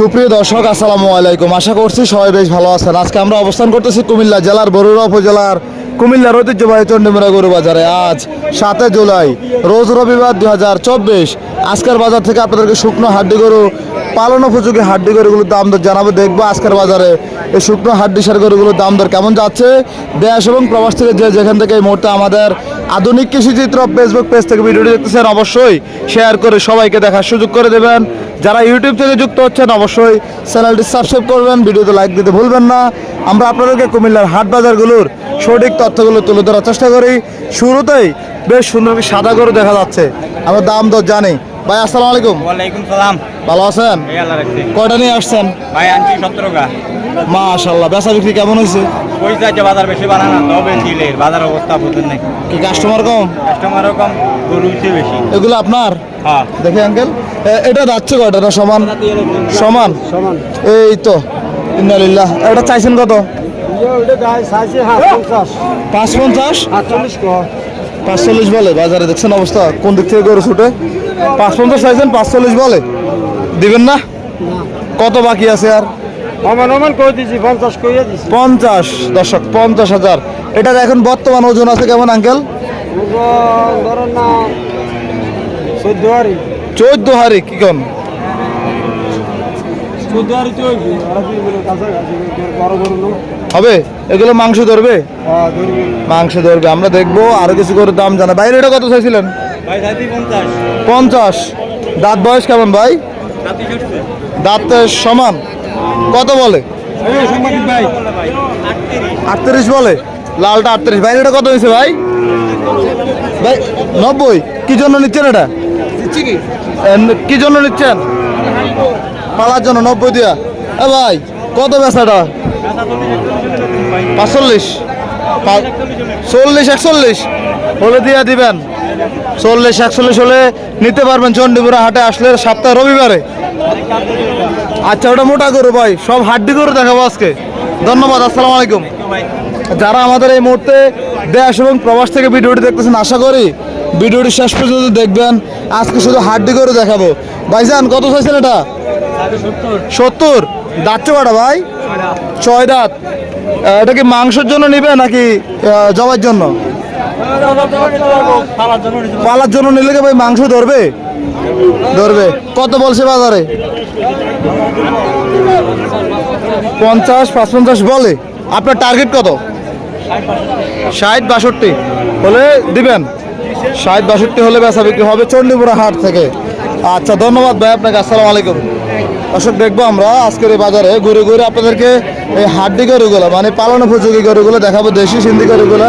সুপ্রিয় দর্শক, আসসালামু আলাইকুম। আশা করছি সবাই বেশ ভালো আছেন। আজকে আমরা অবস্থান করতেছি কুমিল্লা জেলার বরুড়া উপজেলার কুমিল্লার ঐতিহ্যবাহী চন্ডিমুড়া গরু বাজারে। আজ সাতে জুলাই, রোজ রবিবার দু হাজার চব্বিশ। আজকের বাজার থেকে আপনাদেরকে শুকনো হাড্ডি গরু পালন উপযোগী হাড্ডি গরুগুলোর দাম দর জানাব। দেখব আজকের বাজারে এই শুকনো হাড্ডি সার গরুগুলোর দাম দর কেমন যাচ্ছে। দেশ এবং প্রবাস থেকে যে যেখান থেকে এই মুহূর্তে আমাদের আধুনিক কৃষি চিত্র ফেসবুক পেজ থেকে ভিডিওটি দেখতেছেন, অবশ্যই শেয়ার করে সবাইকে দেখার সুযোগ করে দেবেন। যারা ইউটিউব থেকে যুক্ত হচ্ছেন, অবশ্যই চ্যানেলটি সাবস্ক্রাইব করবেন, ভিডিওতে লাইক দিতে ভুলবেন না। আমরা আপনাদেরকে কুমিল্লার হাট বাজারগুলোর সঠিক তথ্যগুলো তুলে ধরার চেষ্টা করি। শুরুতেই বেশ সুন্দর সাদা গরু দেখা যাচ্ছে। আমরা দাম দর জানি। ভাই আসসালামু আলাইকুম। ওয়ালাইকুম সালাম। ভালো আছেন? এই আল্লাহ রাখছে। কয়টা নিয়ে আসছেন? ভাই আনছি সতেরো গা। মাশাল্লাহ বেচা বিক্রি কেমন হয়েছে? পয়সা আছে বাজার বেশি বানানো তবে দিলের বাজার অবস্থা বুঝুন নাই। কি কাস্টমার কম? কাস্টমারও কম গরু বেশি। এগুলো আপনার? হ্যাঁ। দেখি আঙ্কেল এটা যাচ্ছে কয়টা? এটা সমান সমান? সমান। এই তো ইন্নালিল্লাহ। এটা চাইছেন কত? পাঁচ পঞ্চাশ আটচল্লিশ পাঁচচল্লিশ বলে বাজারে দেখছেন অবস্থা? কোন দিক থেকে গরু ছুটে? পাঁচ পঞ্চাশ চাইছেন পাঁচচল্লিশ বলে। দিবেন না? কত বাকি আছে আর? পঞ্চাশ দিছি। পঞ্চাশ হাজার। এটার এখন বর্তমান ওজন আছে কেমন আঙ্কেল? চোদ্দ হারি কি কম চোদ্দ হারি তো হইবি ওরা কি বলে কাছাকাছি বড় বড় লোক হবে? এগুলো মাংস ধরবে? হ্যাঁ মাংস ধরবে আমরা দেখব আরও কিছু করে দাম জানা। বাইরে এটা কত চাইছিলেন? পঞ্চাশ। দাঁত বয়স কেমন ভাই? দাঁত সমান। কত বলে? আটত্রিশ বলে। লালটা আটত্রিশ। ভাই, এটা কত হয়েছে ভাই? ভাই, নব্বই। কি জন্য নিচ্ছেন এটা? কি জন্য নিচ্ছেন? পালার জন্য নব্বই দিয়া। এ ভাই, কত বেচাটা? পাঁচচল্লিশ। চল্লিশ, একচল্লিশ। হলে দিয়া দিবেন। চল্লিশ, একচল্লিশ হলে নিতে পারবেন চণ্ডীপুরা হাটে আসলে সপ্তাহে রবিবারে। আচ্ছা ওটা মোটা করো ভাই, সব হাড্ডি করে দেখাবো আজকে। ধন্যবাদ, আসসালামু আলাইকুম। যারা আমাদের এই মুহূর্তে দেশ এবং প্রবাস থেকে ভিডিওটি দেখতেছেন, আশা করি ভিডিওটি শেষ পর্যন্ত দেখবেন। আজকে শুধু হাড্ডি করে দেখাবো। ভাইজান, কত চাইছেন এটা? সত্তর। দাঁত কটা ভাই? ছয় দাঁত। এটা কি মাংসের জন্য নিবে নাকি জবাইয়ের জন্য? পালার জন্য নিলে কি ভাই মাংস ধরবে? ধরবে। কত বলছে বাজারে? পঞ্চাশ পাঁচ পঞ্চাশ বলে। আপনার টার্গেট কত? ষাট, বাষট্টি। হলে দিবেন। ষাট, বাষট্টি হলে বেচা বিক্রি হবে চণ্ডীপুরা হাট থেকে। আচ্ছা ধন্যবাদ ভাই আপনাকে। আসসালামু আলাইকুম। দর্শক, দেখব আমরা আজকের এই বাজারে। ঘুরে ঘুরে আপনাদেরকে এই হাড্ডি গরুগুলো মানে পালন উপযোগী গরুগুলো দেখাবো। দেশি সিন্ধি গরুগুলো।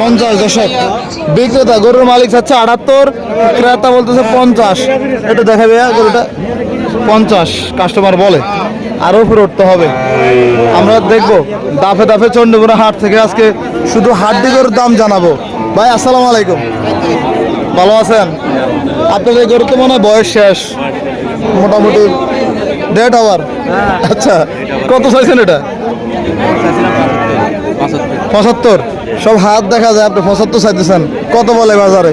পঞ্চাশ দশক বিক্রেতা গরুর মালিক চাচ্ছে আটাত্তর ক্রেতা বলতেছে পঞ্চাশ। এটা দেখাবে হ্যাঁ, গরুটা পঞ্চাশ। কাস্টমার বলে আরও উপরে উঠতে হবে। আমরা দেখব দাফে দাফে চন্ডীপুরা হাট থেকে আজকে শুধু হাড্ডি গরুর দাম জানাব। ভাই আসসালামু আলাইকুম। ভালো আছেন? আপনাদের গরু তো মনে হয় বয়স শেষ মোটামুটি দেড় আওয়ার আচ্ছা কত চাইছেন এটা? পঁচাত্তর। সব হাত দেখা যায় আপনি পঁচাত্তর চাইতেছেন। কত বলে বাজারে?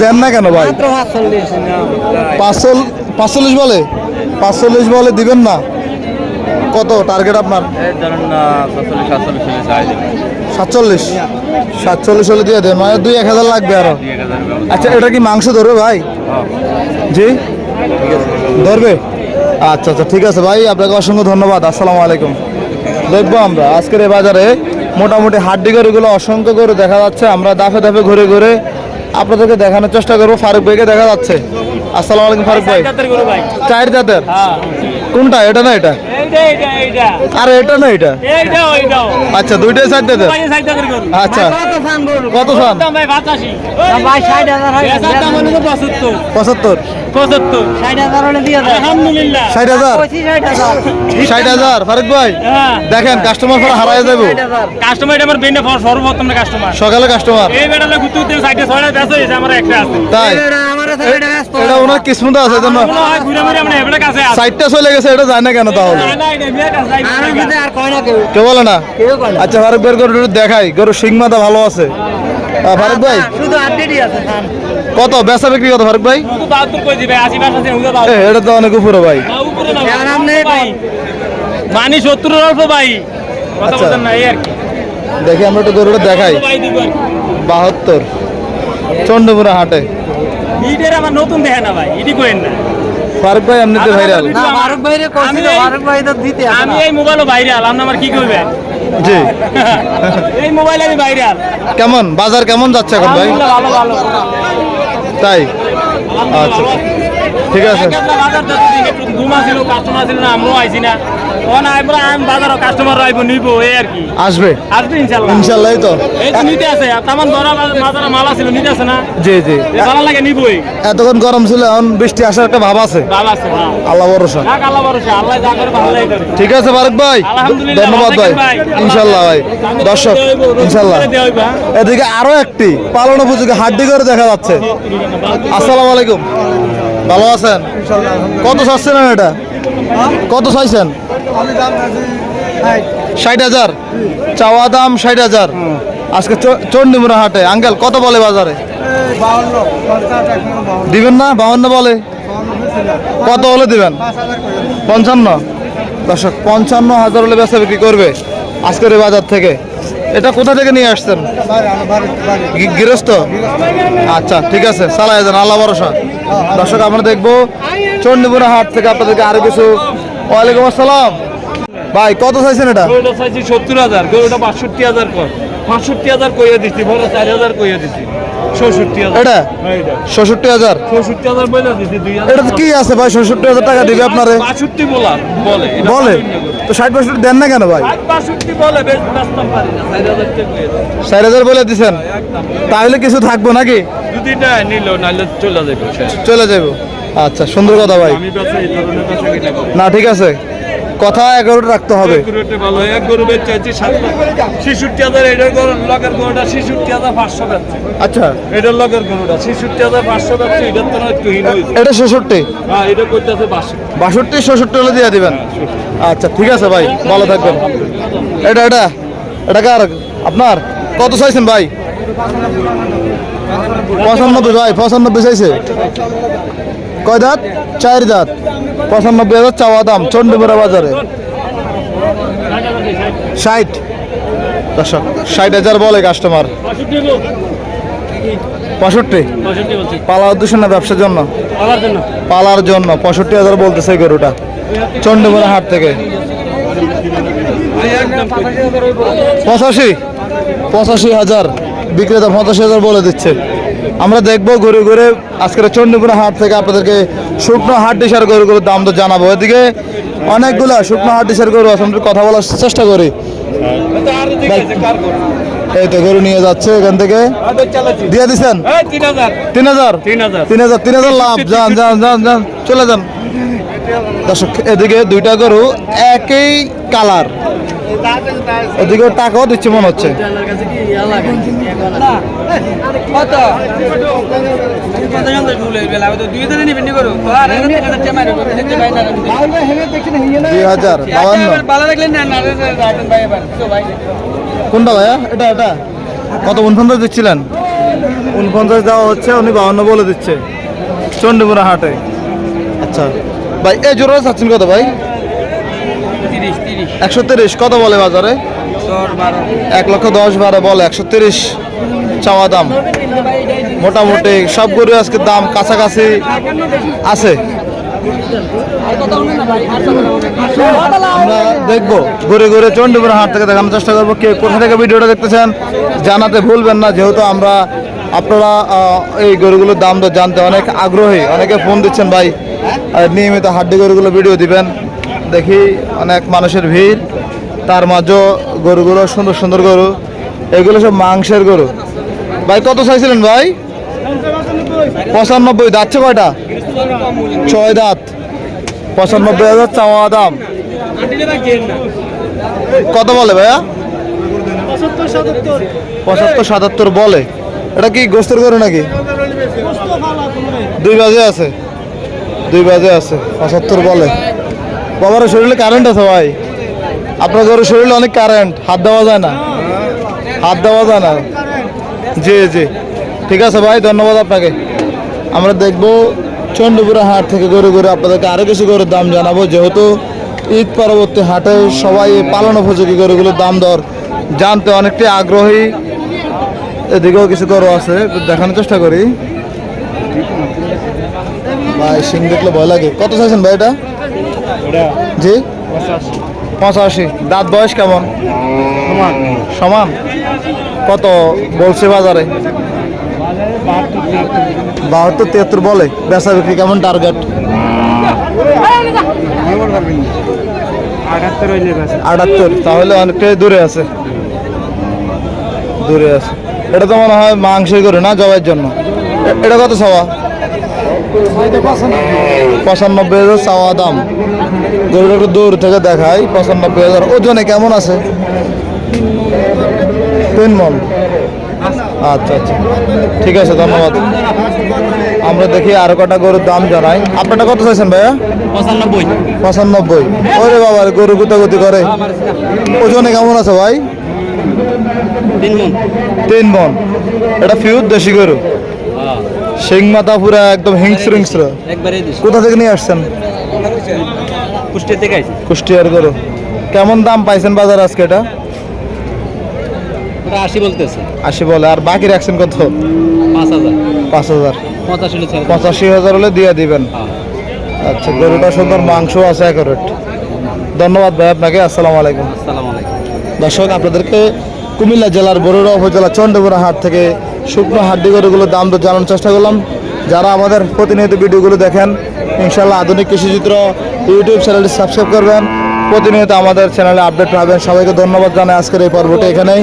দেন না কেন ভাই? পাঁচচল পাঁচচল্লিশ বলে? পাঁচচল্লিশ বলে দিবেন না? কত টার্গেট আপনার? সাতচল্লিশ সাতচল্লিশ হলে সাতচল্লিশ। সাতচল্লিশ হলে দিয়ে দেন। মানে দুই এক হাজার লাগবে আরও। আচ্ছা এটা কি মাংস ধরবে ভাই? জি? ধরবে? আচ্ছা আচ্ছা ঠিক আছে ভাই। আপনাকে অসংখ্য ধন্যবাদ। আসসালামু আলাইকুম। দেখব আমরা। আজকের এই বাজারে মোটামুটি হাড্ডি গরুগুলো অসংখ্য গরু দেখা যাচ্ছে। আমরা দাফে দাফে ঘুরে ঘুরে আপনাদেরকে দেখানোর চেষ্টা করব। ফারুক ভাইকে দেখা যাচ্ছে। আসসালামু আলাইকুম ফারুক ভাই। চার জাতের কোনটা? এটা না এটা? এইটা এইটা এইটা। আর এটা না এটা? আচ্ছা দুইটাই সাইড করে করুন। আচ্ছা। কত সান দাম? ভাই? 85 ভাই ষাট হাজার এসার দাম হলো 75 পঁচাত্তর। ষাট হাজার ষাট হাজার? ফারুক ভাই দেখেন কাস্টমার পরে হারাই যাব কাস্টমার এটা আমার সর্বপ্রথম কাস্টমার সকালে কাস্টমার এই বেড়ালে ঘুরতে ঘুরতে সাইডে ছয়টা বেশ হয়েছে আমার একটা আছে। তাই? এটা ওনার কিসমত আছে জন্য সাইডটা চলে গেছে এটা যায় না কেন তাহলে? কে বলে না? আচ্ছা ফারুক ভাইয়ের গরু দেখাই। গরু সিং মাথা ভালো আছে। ফারুক ভাই? শুধু আপডেটই আছে খান কত? বেচা বিক্রি কত ফারুক ভাই? এটা তো অনেক উপরে ভাই। মানি সত্তরের অল্প ভাই। কথা আচ্ছা। দেখি আমরা একটু গরুটা দেখাই। বাহাত্তর। চন্ডপুরা হাটে। ইটের আমার নতুন দেখে না ভাই ইটি করেন না। ফারুক ভাই এমনিতে ভাইরাল। না ফারুক ভাইরে করছিল আমি এই- ফারুক ভাই তো দিতে আমি এই মোবাইলও ভাইরাল আপনি আমার কি করবেন জি। এই মোবাইল আমি ভাইরাল। কেমন বাজার কেমন যাচ্ছে এখন ভাই? ভালো ভালো। তাই? আচ্ছা ঠিক আছে। বাজার যাচ্ছে একটু ঘুমা ছিল কাস্টমার ছিল না আমরাও আইছি না। তখন আমরা আমি বাজারও কাস্টমার আইবো নিব এই আর কি। আসবে? আসবে ইনশাল্লাহ। ইনশাল্লাহ তো। এই তো নিতে আছে তেমন ধরা বাজারে মাল আছে নিতে আছে না? জি জি। ভালো লাগে নিবই। এতক্ষণ গরম ছিল এখন বৃষ্টি আসার একটা ভাব আছে। আল্লাহ ভরসা। থাক আল্লাহ ভরসা আল্লাহ যা করে ভালো লাগে ঠিক আছে ফারুক ভাই। আলহামদুলিল্লাহ, ধন্যবাদ ভাই। ইনশাল্লাহ ভাই। দর্শক ইনশাল্লাহ। হ্যাঁ? এদিকে আরও একটি পালন উপযোগী হাড্ডি করে দেখা যাচ্ছে। আসসালামু আলাইকুম। ভালো আছেন? কত চাচ্ছেন এটা? কত চাইছেন? ষাট হাজার? চাওয়া দাম ষাট হাজার। আজকে চ- হাটে। আঙ্কেল কত বলে বাজারে? দিবেন না? বাউন্ন বলে? কত হলে দিবেন? পঞ্চান্ন? দর্শক পঞ্চান্ন হাজার হলে বেচা বিক্রি করবে আজকের এই বাজার থেকে। এটা কোথা থেকে নিয়ে আসছেন? গি- গৃহস্থ? আচ্ছা ঠিক আছে। চালাই যান আল্লাহ ভরসা। দর্শক আমরা দেখব চণ্ডীপুরা হাট থেকে আপনাদেরকে আরও কিছু। ওয়ালাইকুম আসসালাম। ভাই কত চাইছেন এটা? গরুটা চাইছি সত্তর হাজার গরুটা বাষট্টি হাজার কর। পাঁষট্টি হাজার কইয়া দিচ্ছি বড় চার হাজার কইয়া ষষট্টি এটা? হ্যাঁ, এটা। ষষট্টি হাজার? কি আছে ভাই ষষট্টি হাজার টাকা দিবে আপনারে? বাষট্টি বলা তো ষাট দেন না কেন ভাই? বাষট্টি। ষাট হাজার বলে দিছেন? তাহলে কিছু থাকব নাকি? চলে যাবে আচ্ছা সুন্দর কথা ভাই। না ঠিক আছে। কথা এগারোটা রাখতে হবে। এক গরুটা ভালো এক গরু বেচে আছি ছেষট্টি হাজার এটার লগের গরুটা ছেষট্টি হাজার পাঁচশো আচ্ছা। এটার লগের গরুটা ছেষট্টি হাজার পাঁচশো বেচছে এটার তো একটু হিন হয়েছে এটা ছেষট্টি? হ্যাঁ এটা বাষট্টি। বাষট্টি ছেষট্টি হলে দিয়ে দিবেন? আচ্ছা ঠিক আছে ভাই ভালো থাকবেন। এটা এটা এটা কার? আপনার? কত চাইছেন ভাই? পঁচানব্বই ভাই পঁচানব্বই চাইছে। কয় দাঁত? চার দাঁত। পঁচানব্বই হাজার চাওয়া দাম, চণ্ডীপুরা বাজারে। ষাট। দর্শক, ষাট হাজার বলে কাস্টমার পঁয়ষট্টি। পালার উদ্দেশ্য না ব্যবসার জন্য? পালার জন্য, পঁয়ষট্টি হাজার বলতেছে গরুটা। চন্ডীমুড়া হাট থেকে। পঁচাশি পঁচাশি হাজার। বিক্রেতা পঁচাশি হাজার বলে দিচ্ছে। আমরা দেখব ঘুরে ঘুরে আজকের চন্ডীপুরা হাট থেকে আপনাদেরকে শুকনো হাট ডিসার গরুগুলোর দাম তো জানাব। এদিকে অনেকগুলা শুকনো হাট ডিসার গরু আছে আমরা কথা বলার চেষ্টা করি। এই তো গরু নিয়ে যাচ্ছে এখান থেকে। দিয়ে দিচ্ছেন তিন হাজার। তিন হাজার? তিন হাজার। তিন হাজার তিন হাজার লাভ। যান যান যান যান চলে যান। দর্শক এদিকে দুইটা গরু একই কালার। এদিকে টাকাও দিচ্ছে মনে হচ্ছে। দুই হাজার বাউন্ন। কোনটা ভাইয়া? এটা এটা। কত উনপঞ্চাশ দিচ্ছিলেন? উনপঞ্চাশ দেওয়া হচ্ছে উনি বাউন্ন বলে দিচ্ছে। চণ্ডীপুরা হাটে। আচ্ছা। ভাই এই জোড়া চাচ্ছেন কত ভাই? একশো তিরিশ। কত বলে বাজারে? এক লক্ষ দশ বারো বলে। একশো তিরিশ। চাওয়া দাম। মোটামুটি সব গরু আজকে দাম কাছাকাছি আছে। আমরা দেখব, ঘুরে ঘুরে চণ্ডীপুর হাট থেকে দেখানোর চেষ্টা করব কে কোথা থেকে ভিডিওটা দেখতেছেন। জানাতে ভুলবেন না, যেহেতু আমরা আপনারা এই গরুগুলোর দাম তো জানতে অনেক আগ্রহী। অনেকে ফোন দিচ্ছেন, ভাই নিয়মিত হাড্ডি গরুগুলো ভিডিও দিবেন। দেখি অনেক মানুষের ভিড়। তার মাঝেও গরুগুলো সুন্দর সুন্দর গরু। এগুলো সব মাংসের গরু। ভাই, কত চাইছিলেন ভাই? পঁচানব্বই যাচ্ছে কয়টা? ছয় দাঁত। পঁচানব্বই হাজার চাওয়া দাম। কত বলে ভাইয়া? পঁচাত্তর, সাতাত্তর বলে। এটা কি গোস্তর করে নাকি? দুই বাজে আছে। দুই বাজে আছে, পঁচাত্তর বলে। বাবার, শরীরে কারেন্ট আছে ভাই। আপনার ঘরের শরীরে অনেক কারেন্ট হাত দেওয়া যায় না। হাত দেওয়া যায় না। জি জি। ঠিক আছে ভাই, ধন্যবাদ আপনাকে। আমরা দেখব চন্ডীপুরা হাট থেকে ঘুরে ঘুরে আপনাদেরকে আরও কিছু গরুর দাম জানাব। যেহেতু ঈদ পরবর্তী হাটে সবাই পালন উপযোগী গরুগুলোর দাম দর জানতে অনেকটাই আগ্রহী। এদিকেও কিছু গরু আছে দেখানোর চেষ্টা করি। ভাই সিং দেখলে ভয় লাগে। কত চাইছেন ভাই এটা? জি? পঁচাশি। দাঁত বয়স কেমন? সমান? কত বলছে বাজারে? বাহাত্তর তিয়াত্তর বলে। বেচা বিক্রি কেমন টার্গেট আটাত্তর, তাহলে অনেকটাই দূরে আছে। দূরে আছে। এটা তো মনে হয় মাংসই করে না, জবাইয়ের জন্য? এটা কত চাওয়া? পঁচানব্বই হাজার চাওয়া দাম। গরুটা একটু দূর থেকে দেখাই, পঁচানব্বই হাজার। ওজনে কেমন আছে? তিন মন আচ্ছা আচ্ছা। ঠিক আছে ধন্যবাদ। আমরা দেখি আরও কটা গরুর দাম জানাই। আপনারটা কত চাইছেন ভাইয়া? পঁচানব্বই। পঁচানব্বই। ওরে বাবা রে, গরু গুতাগুতি করে। ওজনে কেমন আছে ভাই? তিন মন। এটা ফিউর দেশি গরু? সিং মাথা পুরা একদম হিংস্র হিংস্র। কোথা থেকে নিয়ে আসছেন? কুষ্টিয়া থেকে কুষ্টিয়ার গরু। কেমন দাম পাইছেন বাজার আজকে এটা? ওরা আশি বলতেছে। আশি বলে আর বাকি রাখছেন কত? পাঁচ হাজার। পাঁচ হাজার। পঁচাশি হাজার হলে দিয়ে দিবেন। আচ্ছা গরুটা সুন্দর মাংস আছে একারেট ধন্যবাদ ভাই আপনাকে আসসালামু আলাইকুম। আসসালামু আলাইকুম। দর্শক আপনাদেরকে কুমিল্লা জেলার বরুড়া উপজেলা চন্ডপুরা হাট থেকে শুকনো হাড্ডি গরুগুলোর দাম তো জানানোর চেষ্টা করলাম। যারা আমাদের প্রতিনিয়ত ভিডিওগুলো দেখেন ইনশাল্লাহ আধুনিক কৃষিচিত্র ইউটিউব চ্যানেলটি সাবস্ক্রাইব করবেন। প্রতিনিয়ত আমাদের চ্যানেলে আপডেট পাবেন। সবাইকে ধন্যবাদ জানাই আজকের এই পর্বটা এখানেই।